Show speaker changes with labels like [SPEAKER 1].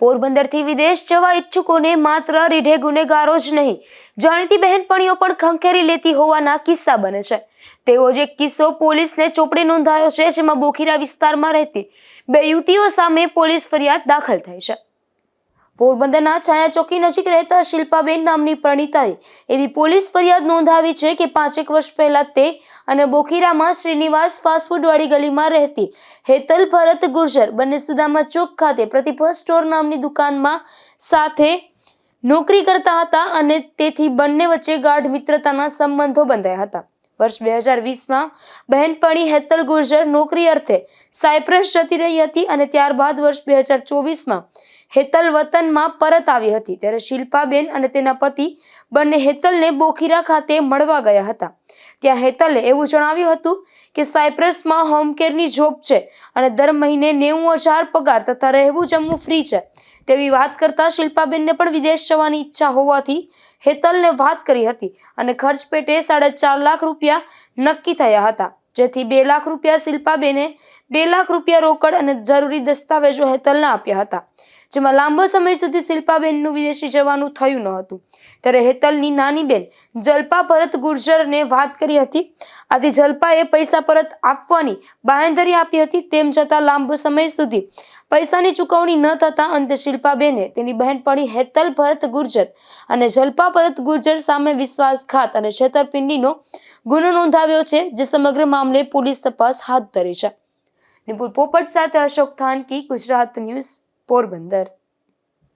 [SPEAKER 1] પોરબંદરથી વિદેશ જવા ઈચ્છુકોને માત્ર રીઢે ગુનેગારો જ નહીં, જાણીતી બહેનપણીઓ પણ ખંખેરી લેતી હોવાના કિસ્સા બને છે. તેવો જ એક કિસ્સો પોલીસને ચોપડે નોંધાયો છે, જેમાં બોખીરા વિસ્તારમાં રહેતી બે યુવતીઓ સામે પોલીસ ફરિયાદ દાખલ થઈ છે. પોરબંદરના છાયા ચોકી નજીક રહેતા શિલ્પાબેન નામની પ્રણીતાએ એવી પોલીસ ફરિયાદ નોંધાવી છે કે પાંચેક વર્ષ પહેલા તે અને બોખીરામાં શ્રીનિવાસ ફાસ્ટફૂડવાળી ગલીમાં રહેતી હેતલ ભરત ગુર્જર બંને સુદામા ચોક ખાતે પ્રતિભા સ્ટોર નામની દુકાનમાં સાથે નોકરી કરતા હતા અને તેથી બંને વચ્ચે ગાઢ મિત્રતાના સંબંધો બંધાયા હતા. વર્ષ બે હજાર વીસમાં બહેનપણી હેતલ ગુર્જર નોકરી અર્થે સાયપ્રસ જતી રહી હતી અને ત્યારબાદ વર્ષ બે હજાર ચોવીસમાં હેતલ વતનમાં પરત આવી હતી. ત્યારે શિલ્પાબેન અને તેના પતિ બંને હેતલને બોખીરા ખાતે મળવા ગયા હતા. ત્યાં હેતલે એવું જણાવ્યું હતું કે, સાયપ્રસમાં હોમકેરની જોબ છે અને દર મહિને નેવું હજાર પગાર તથા રહેવું જમવું ફ્રી છે. તેવી વાત કરતાં શિલ્પાબેનને પણ વિદેશ જવાની ઈચ્છા હોવાથી હેતલને વાત કરી હતી અને ખર્ચ પેટે સાડા ચાર લાખ રૂપિયા નક્કી થયા હતા. જેથી બે લાખ રૂપિયા શિલ્પાબેને બે લાખ રૂપિયા રોકડ અને જરૂરી દસ્તાવેજો હેતલને આપ્યા હતા. જેમાં લાંબો સમય સુધી શિલ્પાબેનનું વિદેશી જવાનું થયું ન હતું. ત્યારે હેતલની નાની બેન જલ્પા પરત ગુર્જરને વાત કરી હતી. આથી જલ્પાએ પૈસા પરત આપવાની બાંહેધરી આપી હતી, તેમ છતાં લાંબો સમય સુધી પૈસાની ચૂકવણી ન થતાં અંતે શિલ્પાબેને તેની બહેનપણી હેતલ ભરત ગુર્જર અને જલ્પા ભરત ગુર્જર સામે વિશ્વાસઘાત અને છેતરપિંડીનો ગુનો નોંધાવ્યો છે, જે સમગ્ર મામલે પોલીસ તપાસ હાથ ધરી છે. નિપુલ પોપટ સાથે અશોક થાનકી, ગુજરાત ન્યૂઝ. પોરબંદર